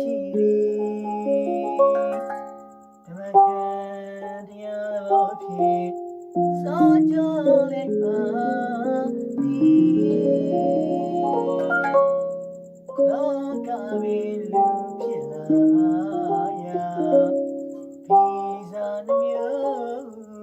ရှိပြီဓမ္မခံတရားတော်ဖြင့်စောကြောလေးပါဒီလောကမီလူဖြစ်လာရာဒီဇာနမျိုး